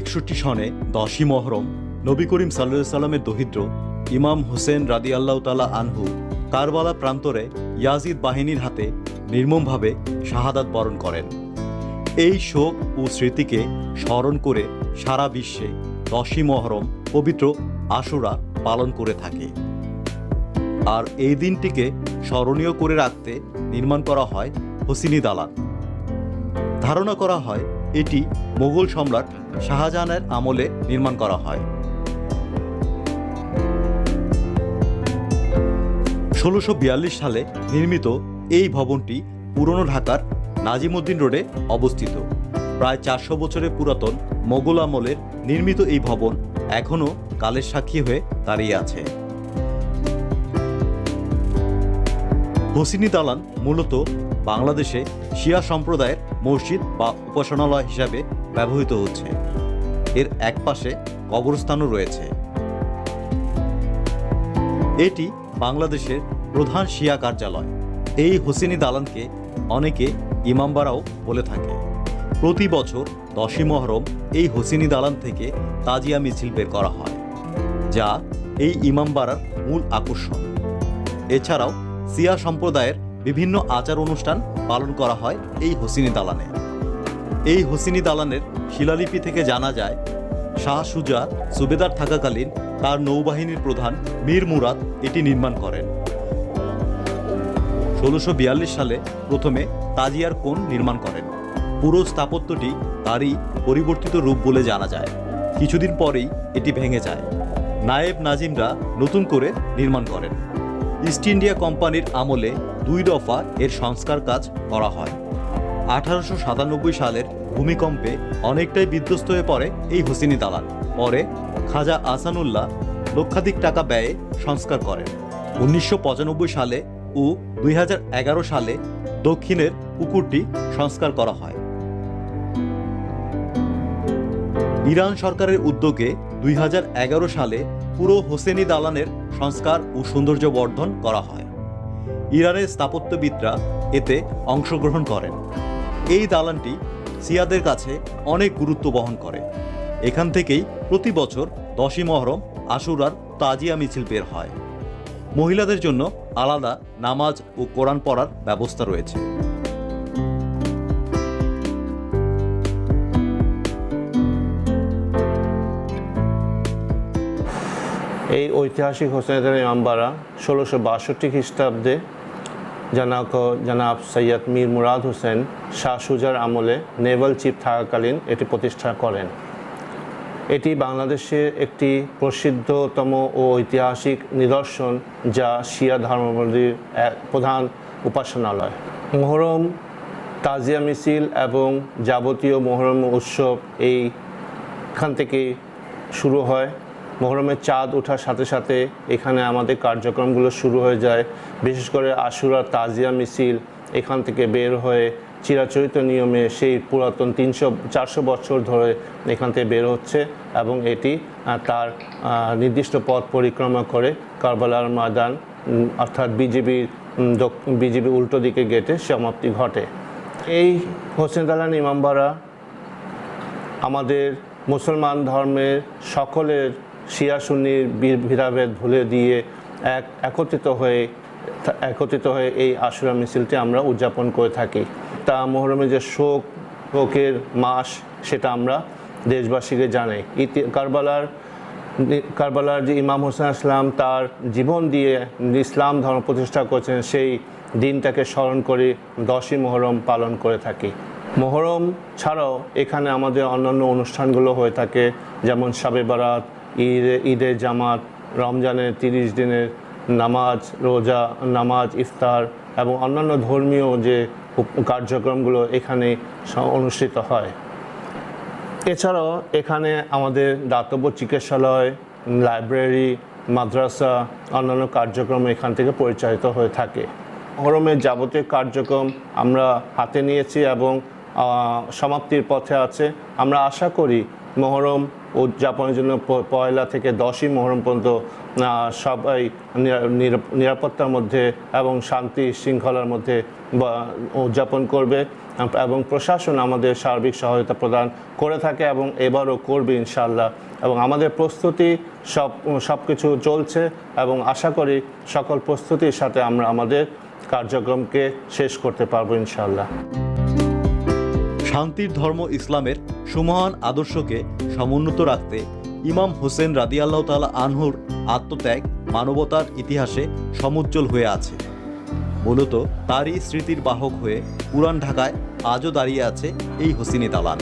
একষট্টি সনে দশই মহরম নবী করিম সাল্লা সাল্লামের দহিদ্র ইমাম হোসেন রাদি আল্লাহ তালা আনহু কারবালা প্রান্তরে ইয়াজিদ বাহিনীর হাতে নির্মমভাবে শাহাদাত বরণ করেন। এই শোক ও স্মৃতিকে স্মরণ করে সারা বিশ্বে দশই মহরম পবিত্র আশুরা পালন করে থাকে। আর এই দিনটিকে স্মরণীয় করে রাখতে নির্মাণ করা হয় হোসিনি দালান ধারণা করা হয় এটি মোগল সম্রাট শাহজাহানের আমলে নির্মাণ করা হয়। ষোলোশো সালে নির্মিত এই ভবনটি পুরনো ঢাকার নাজিমুদ্দিন রোডে অবস্থিত। প্রায় চারশো বছরের পুরাতন মোগল আমলের নির্মিত এই ভবন এখনও কালের সাক্ষী হয়ে দাঁড়িয়ে আছে। হোসিনি দালান মূলত বাংলাদেশে শিয়া সম্প্রদায়ের মসজিদ বা উপাসনালয় হিসাবে ব্যবহৃত হচ্ছে। এর একপাশে কবরস্থানও রয়েছে। এটি বাংলাদেশের প্রধান শিয়া কার্যালয়। এই হোসেনি দালানকে অনেকে ইমামবাড়াও বলে থাকে। প্রতি বছর দশই মহরম এই হোসেনি দালান থেকে তাজিয়া মিছিল বের করা হয়, যা এই ইমামবাড়ার মূল আকর্ষণ। এছাড়াও সিয়া সম্প্রদায়ের বিভিন্ন আচার অনুষ্ঠান পালন করা হয় এই হোসিনি দালানে। এই হোসিনি দালানের শিলালিপি থেকে জানা যায়, শাহ সুজা সুবেদার থাকাকালীন তার নৌবাহিনীর প্রধান মীর মুরাদ এটি নির্মাণ করেন। ষোলোশো সালে প্রথমে তাজিয়ার কোণ নির্মাণ করেন। পুরো স্থাপত্যটি তারই পরিবর্তিত রূপ বলে জানা যায়। কিছুদিন পরেই এটি ভেঙে যায়। নায়েব নাজিমরা নতুন করে নির্মাণ করেন। ইস্ট ইন্ডিয়া কোম্পানির আমলে দুই দফা এর সংস্কার কাজ করা হয়। আঠারোশো সাতানব্বই সালের ভূমিকম্পে অনেকটাই বিধ্বস্ত হয়ে পড়ে এই হোসিনি দালান পরে খাজা আসানুল্লাহ লক্ষাধিক টাকা ব্যয়ে সংস্কার করেন। উনিশশো পঁচানব্বই সালে ও দুই হাজার এগারো সালে দক্ষিণের পুকুরটি সংস্কার করা হয়। ইরান সরকারের উদ্যোগে দুই হাজার এগারো সালে পুরো হোসেনি দালানের সংস্কার ও সৌন্দর্য বর্ধন করা হয়। ইরানের স্থাপত্যবিদরা এতে অংশগ্রহণ করেন। এই দালানটি সিয়াদের কাছে অনেক গুরুত্ব বহন করে। এখান থেকেই প্রতি বছর দশই মহরম আশুরার তাজিয়া মিছিল বের হয়। মহিলাদের জন্য আলাদা নামাজ ও কোরআন পড়ার ব্যবস্থা রয়েছে। এই ঐতিহাসিক হোসেনের ইমামবাড়া ষোলোশো বাষট্টি খ্রিস্টাব্দে জানাক, জানাব সৈয়দ মীর মুরাদ হোসেন শাহ সুজার আমলে নেভাল চিফ থাকাকালীন এটি প্রতিষ্ঠা করেন। এটি বাংলাদেশের একটি প্রসিদ্ধতম ও ঐতিহাসিক নিদর্শন যা শিয়া ধর্মাবলীর এক প্রধান উপাসনালয়। মোহরম, তাজিয়া মিছিল এবং যাবতীয় মোহরম উৎসব এইখান থেকে শুরু হয়। মোহরমের চাঁদ ওঠার সাথে সাথে এখানে আমাদের কার্যক্রমগুলো শুরু হয়ে যায়। বিশেষ করে আশুরা তাজিয়া মিছিল এখান থেকে বের হয়ে চিরাচরিত নিয়মে সেই পুরাতন তিনশো চারশো বছর ধরে এখান থেকে বের হচ্ছে এবং এটি তার নির্দিষ্ট পথ পরিক্রমা করে কারবালার ময়দান উম, অর্থাৎ বিজিবির বিজিবি উল্টো দিকে গেটে সমাপ্তি ঘটে। এই হোসেন দালান ইমামবাড়া আমাদের মুসলমান ধর্মের সকলের শিয়া সুন্নির ভেদাভেদ ভুলে দিয়ে এক একত্রিত হয়ে একত্রিত হয়ে এই আশুরা মিছিলটি আমরা উদযাপন করে থাকি। তা মোহরমে যে শোক, শোকের মাস সেটা আমরা দেশবাসীকে জানাই। ইতি কারবালার কারবালার যে ইমাম হোসেন ইসলাম তার জীবন দিয়ে ইসলাম ধর্ম প্রতিষ্ঠা করেছেন, সেই দিনটাকে স্মরণ করে দশই মোহরম পালন করে থাকি। মোহরম ছাড়াও এখানে আমাদের অন্যান্য অনুষ্ঠানগুলো হয়ে থাকে, যেমন সাবে বারাত ঈদে ঈদের জামাত রমজানের তিরিশ দিনের নামাজ, রোজা, নামাজ, ইফতার এবং অন্যান্য ধর্মীয় যে কার্যক্রমগুলো এখানে অনুষ্ঠিত হয়। এছাড়াও এখানে আমাদের দাতব্য চিকিৎসালয়, লাইব্রেরি, মাদ্রাসা, অন্যান্য কার্যক্রম এখান থেকে পরিচালিত হয়ে থাকে। মহরমের যাবতীয় কার্যক্রম আমরা হাতে নিয়েছি এবং সমাপ্তির পথে আছে। আমরা আশা করি মহরম উদযাপনের জন্য পয়লা থেকে দশই মহরম পর্যন্ত সবাই নিরা- নিরা- নিরাপত্তার মধ্যে এবং শান্তি শৃঙ্খলার মধ্যে উদযাপন করবে। এবং প্রশাসন আমাদের সার্বিক সহায়তা প্রদান করে থাকে এবং এবারও করবে ইনশাল্লাহ এবং আমাদের প্রস্তুতি সব সব কিছু চলছে এবং আশা করি সকল প্রস্তুতির সাথে আমরা আমাদের কার্যক্রমকে শেষ করতে পারব ইনশাল্লাহ শান্তির ধর্ম ইসলামের সুমহান আদর্শকে সমুন্নত রাখতে ইমাম হোসেন রাদিয়াল্লাহ তালা আনহুর আত্মত্যাগ মানবতার ইতিহাসে সমুজ্জ্বল হয়ে আছে। মূলত তারই স্মৃতির বাহক হয়ে পুরান ঢাকায় আজও দাঁড়িয়ে আছে এই হোসিনী দালান।